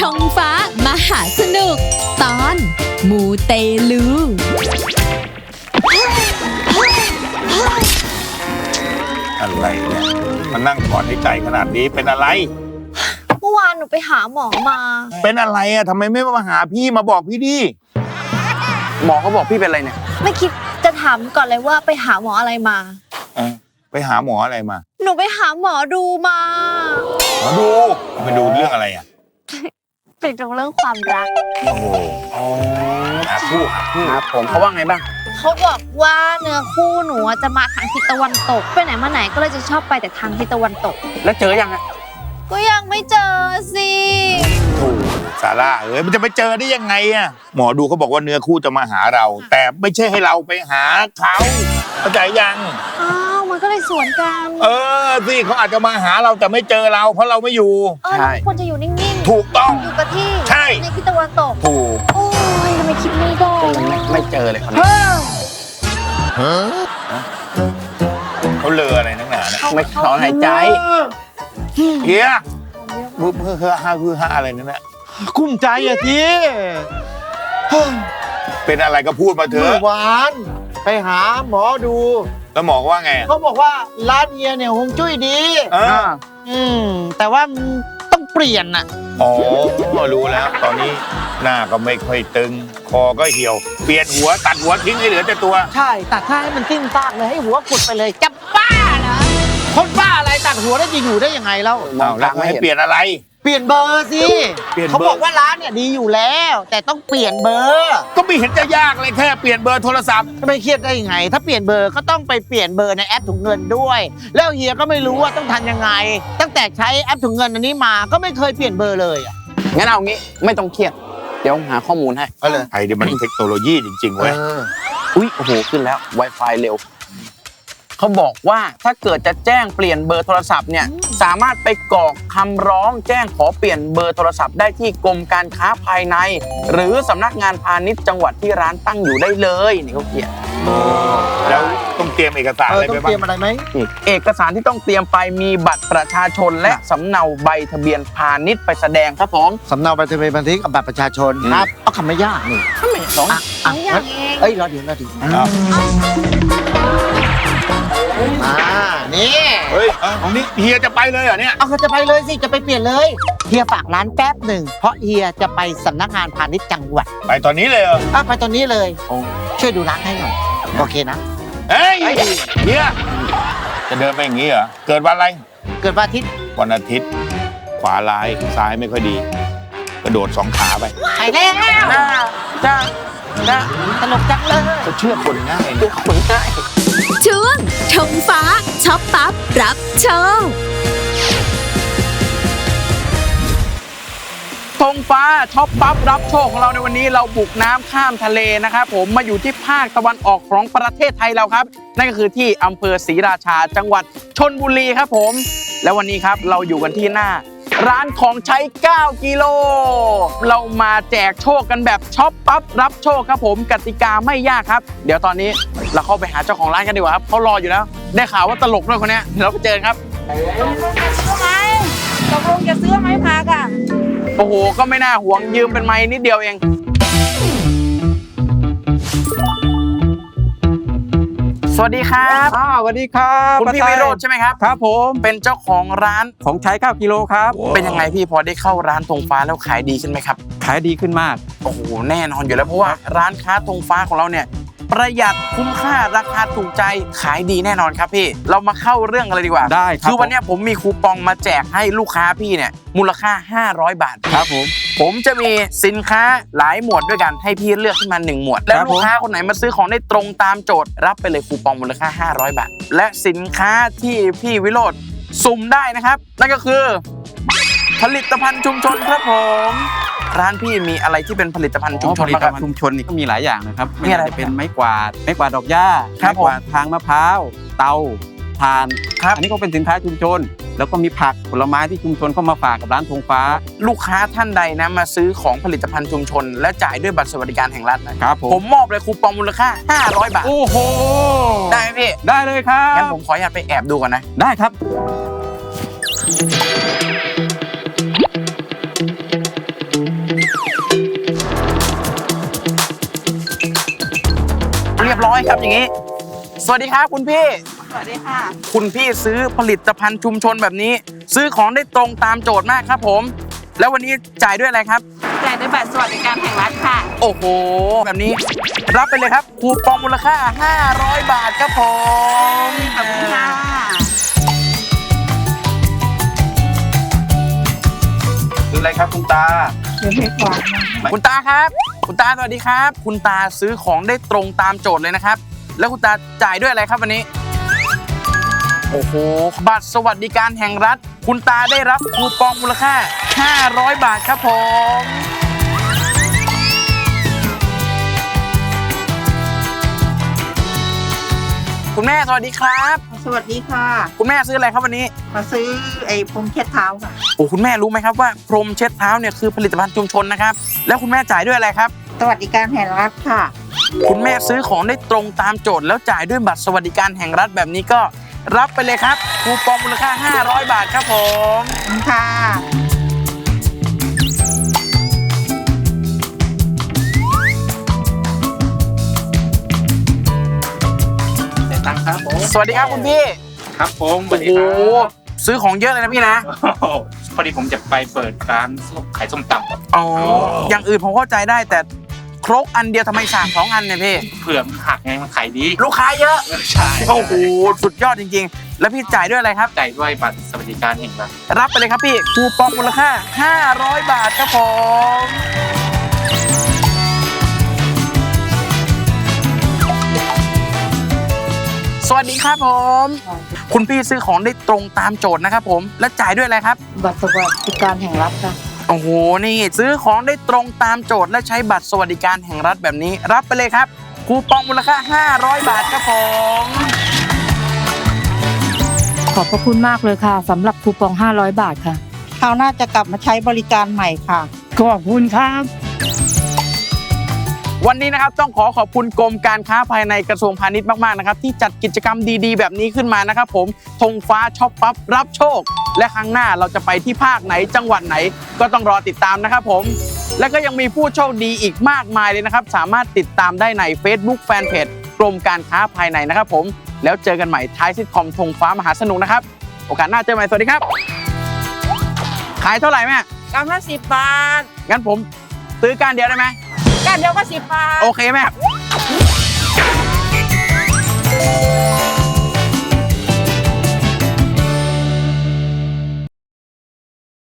ธงฟ้ามหาสนุก ตอน มูเตลู อะไรเนี่ยมานั่งถอนในใจขนาดนี้เป็นอะไร เมื่อวานหนูไปหาหมอมา เป็นอะไรอะทำไมไม่มาหาพี่มาบอกพี่ดิหมอเขาบอกพี่เป็นอะไรเนี่ยไม่คิดจะถามก่อนเลยว่าไปหาหมออะไรมา เออไปหาหมออะไรมาหนูไปหาหมอดูมา หมอดูไปดูเรื่องอะไรอะ เป็นเรื่องความรัก โอ้โหหาคู่หาคู่ครับผมเขาว่าไงบ้าง เขาบอกว่าเนื้อคู่หนูอะจะมาทางทิศตะวันตก ไปไหนมาไหนก็เลยจะชอบไปแต่ทางทิศตะวันตก แล้วเจอยังอะก็ยังไม่เจอสิ ถูกสาร่าเอ้ยมันจะไปเจอได้ยังไงอะหมอดูเขาบอกว่าเนื้อคู่จะมาหาเรา แต่ไม่ใช่ให้เราไปหาเขาเข้าใจยังอ้าวมัน ก็เลยสวนกันเออสิเขาอาจจะมาหาเราแต่ไม่เจอเราเพราะเราไม่อยู่ เออแล้วควรจะอยู่นิ่งถูกต้องๆอยู่กับที่ใช่ ในทิศตะวันตกถูกโอ้ยทำไมคิดไม่ได้ไม่ไม่เจอเลยคนนี้เขาเลออะไรนักหนาเนี่ยไม่ถอนหายใจเฮียเพื่อเพื่อเพื่อห้าเพื่อห้าอะไรนั่นแหละกุ้มใจอะทีเป็นอะไรก็พูดมาเถเมื่อะอวาน ไปหาหมอดู แล้วหมอว่าไง เขาบอกว่าร้านเฮียเนี่ยฮวงจุ้ยดี เออ อืมแต่ว่ามันต้องเปลี่ยนน่ะ อ๋อ รู้แล้ว ตอนนี้หน้าก็ไม่ค่อยตึง คอก็เหี่ยว เปลี่ยนหัวตัดหัวทิ้งให้เหลือแต่ตัว ใช่ตัดข้าให้มันสิ้นซากเลยให้หัวกุดไปเลยจะบ้าเหรอคนบ้าอะไรตัดหัวได้จะอยู่ได้ยังไงเล่า มองอ้าวแล้ตาวมไม่ให้เห็น เปลี่ยนอะไร เปลี่ยนเบอร์สิเปลี่ยนเบอร์เขาบอกว่าร้านเนี่ยดีอยู่แล้ว แต่ต้องเปลี่ยนเบอร์ก็ไม่เห็นจะยากเลยแค่เปลี่ยนเบอร์โทรศัพท์ไม่เครียดได้ยังไง ถ้าเปลี่ยนเบอร์ก็ต้องไปเปลี่ยนเบอร์ในแอปถุงเงินด้วย แล้วเฮียก็ไม่รู้ว่าต้องทำยังไง ตั้งแต่ใช้แอปถุงเงินอันนี้มาก็ไม่เคยเปลี่ยนเบอร์เลยอะงั้นเอางี้ไม่ต้องเครียด เดี๋ยวหาข้อมูลให้ไอ้เดี๋ยวมันเทคโนโลยีจริงๆเว้ย อุ้ยโอ้โห ขึ้นแล้ว Wi-Fi เร็ว เขาบอกว่าถ้าเกิดจะแจ้งเปลี่ยนเบอร์โทรศัพท์เนี่ยสามารถไปกรอกคำร้องแจ้งขอเปลี่ยนเบอร์โทรศัพท์ได้ที่กรมการค้าภายใน หรือสำนักงานพาณิชย์จังหวัดที่ร้านตั้งอยู่ได้เลยนี่เขาเขียน แล้วต้องเตรียมเอกสารเออะอไรต้อไปงบ้าเตรียงมอะไรไหมอีกเอกสารที่ต้องเตรียมไปมีบัตรประชาชนและสำเนาใบทะเบียนพาณิชย์ไปแสดงครับผมสำเนาบัตรประชาบันทึกกับบัตรประชาชนครับเอาคำไม่ยากนี่ทำไมสองอะสองอย่างเอง เอ้ยรอเดี๋ยวรอเดี๋ยวอ้าว อ่านี่เฮ้ยเอานี่เฮียจะไปเลยเหรอเนี่ย เอาเขาจะไปเลยสิจะไปเปลี่ยนเลยเฮียฝากร้านแป๊บหนึ่งเพราะเฮียจะไปสำนักงานพาณิชย์จังหวัดไปตอนนี้เลยเหรออะไปตอนนี้เลยช่วยดูร้านให้หน่อยโอเคนะ เฮ้ยเฮียจะเดินไปอย่างนี้เหรอ เกิดวันอะไร เกิดวันอาทิตย์วันอาทิตย์ ขวาร้ายซ้ายไม่ค่อยดี กระโดดสองขาไปไปแล้วจ้าจ้าจ้าตลกจังเลยเขาเชื่อคนง่ายเลือกคนง่าย ช่วงธงฟ้าช็อปปั๊บ รับโชคธงฟ้าช็อปปั๊บรับโชคของเราในวันนี้เราบุกน้ำข้ามทะเลนะครับผมมาอยู่ที่ภาคตะวันออกของประเทศไทยเราครับ นั่นก็คือที่อำเภอศรีราชาจังหวัดชนบุรีครับผม และวันนี้ครับเราอยู่กันที่หน้า ร้านของใช้ 9 กิโล เรามาแจกโชคกันแบบช็อปปั๊บรับโชคครับผมกติกาไม่ยากครับ เดี๋ยวตอนนี้เราเข้าไปหาเจ้าของร้านกันดีกว่าครับเขารออยู่แล้ว ได้ข่าวว่าตลกด้วยคนเนี้ยเดี๋ยวเราไปเจอกันครับ ตกลงจะซื้อไหมพักอะ โอ้โห ก็ไม่น่าห่วงยืมเป็นไม้นิดเดียวเอง วัสดีครับอ้าวสวัสดีครับคุณพี่ป้าวิไทยโรจน์ใช่ไหมครับ ครับผมเป็นเจ้าของร้านของใช้9กิโลครับ เป็นยังไงพี่พอได้เข้าร้านธงฟ้าแล้วขายดีขึ้นไหมครับ ขายดีขึ้นมาก โอ้โห แน่นอนอยู่แล้วเพราะว่าร้านค้าธงฟ้าของเราเนี่ย ประหยัดคุ้มค่าราคาถูกใจขายดีแน่นอนครับพี่ เรามาเข้าเรื่องกันเลยดีกว่าได้ครับคือวันเนี้ยผมมีคูปองมาแจกให้ลูกค้าพี่เนี่ยมูลค่า 500 บาท ครับผม ผมจะมีสินค้าหลายหมวดด้วยกันให้พี่เลือกขึ้นมา 1 หมวด และครับลูกค้าคนไหนมาซื้อของได้ตรงตามโจทย์รับไปเลยคูปองมูลค่า 500 บาท และสินค้าที่พี่วิโรธสุ่มได้นะครับ นั่นก็คือ ผลิตภัณฑ์ชุมชนครับผม ร้านพี่มีอะไรที่เป็นผลิตภัณฑ์ชุมชนผลิบ้างตครับภัณฑ์ชุมชนนี่ก็มีหลายอย่างนะครับมีอะไรว่าจะเป็นไม้กวาดไม้กวาดดอกหญ้าครับไม้กวาดทางมะพร้าวเตาถ่านครับอันนี้ก็เป็นสินค้าชุมชน แล้วก็มีผักผลไม้ที่ชุมชนเข้ามาฝากกับร้านธงฟ้า ลูกค้าท่านใดนะมาซื้อของผลิตภัณฑ์ชุมชน และจ่ายด้วยบัตรสวัสดิการแห่งรัฐนะครับผมผมมอบเลยคูปองมูลค่า 500 บาท โอ้โห ได้ไหมพี่ ได้เลยครังั้นบผมขออนุญาตไปแอบดูก่อนนะ ได้ครับ 500ครับอย่างนี้ สวัสดีครับคุณพี่ สวัสดีค่ะ คุณพี่ซื้อผลิตภัณฑ์ชุมชนแบบนี้ ซื้อของได้ตรงตามโจทย์มากครับผม แล้ววันนี้จ่ายด้วยอะไรครับ จ่ายด้วยบัตรสวัสดิการแห่งรัฐค่ะ โอ้โห แบบนี้ รับไปเลยครับคูปองมูลค่า 500 บาทครับผมขอบคุณค่ะคืออะไรครับคุณตาคุณตาครับ คุณตาสวัสดีครับ คุณตาซื้อของได้ตรงตามโจทย์เลยนะครับ แล้วคุณตาจ่ายด้วยอะไรครับวันนี้ โอ้โหบัตรสวัสดิการแห่งรัฐ คุณตาได้รับคูปองมูลค่า 500 บาทครับผมคุณแม่สวัสดีครับ สวัสดีค่ะ คุณแม่ซื้ออะไรครับวันนี้ มาซื้อไอ้พรมเช็ดเท้าค่ะโอ้คุณแม่รู้ไหมครับว่าพรมเช็ดเท้าเนี่ยคือผลิตภัณฑ์ชุมชนนะครับ แล้วคุณแม่จ่ายด้วยอะไรครับ สวัสดิการแห่งรัฐค่ะ คุณแม่ซื้อของได้ตรงตามโจทย์แล้วจ่ายด้วยบัตรสวัสดิการแห่งรัฐแบบนี้ก็รับไปเลยครับคูปองมูลค่า 500 บาทครับผม ขอบคุณค่ะ สวัสดีครับคุณพี่ครับผมสวัสดีโอ้คโหรับซื้อของเยอะเลยนะพี่นะโอ้โหพอดีผมจะไปเปิดร้านขายส้มตำครับ อ๋ออย่างอื่นผมเข้าใจได้แต่ครกอันเดียวทำไมสั่งสองอันเนี่ยพี่ เผื่อมันหักไงมันขายดีลูกค้าเยอะ ใช่โอ้โหสุดยอดจริง ๆ แล้วพี่จ่ายด้วยอะไรครับจ่ายด้วยบัตรสวัสดิการแห่งรัฐ รับไปเลยครับพี่คูปองมูลค่า 500 บาทครับผม สวัสดีครับผม คุณพี่ซื้อของได้ตรงตามโจทย์นะครับผม และจ่ายด้วยอะไรครับ บัตรสวัสดิการแห่งรัฐค่ะ โอ้โห นี่ซื้อของได้ตรงตามโจทย์ และใช้บัตรสวัสดิการแห่งรัฐแบบนี้ รับไปเลยครับ คูปองมูลค่า 500 บาทครับผม ขอบพระคุณมากเลยค่ะสำหรับคูปอง 500 บาทค่ะ คราวหน้าจะกลับมาใช้บริการใหม่ค่ะ ขอบคุณครับ วันนี้นะครับต้องขอขอบคุณกรมการค้าภายในกระทรวงพาณิชย์มากๆนะครับที่จัดกิจกรรมดีๆ แบบนี้ขึ้นมานะครับผมธงฟ้าช็อปปั๊บรับโชค และครั้งหน้าเราจะไปที่ภาคไหนจังหวัดไหนก็ต้องรอติดตามนะครับผม และก็ยังมีผู้โชคดีอีกมากมายเลยนะครับ สามารถติดตามได้ใน Facebook Fanpage กรมการค้าภายในนะครับผมแล้วเจอกันใหม่ท้ายซิทคอมธงฟ้ามหาสนุกนะครับโอกาสหน้าเจอกันใหม่สวัสดีครับ ขายเท่าไหร่แม่กำละสิบบาท งั้นผมซื้อก้านเดียวได้ไหมการเดียวก็สิบบาท โอเคแม่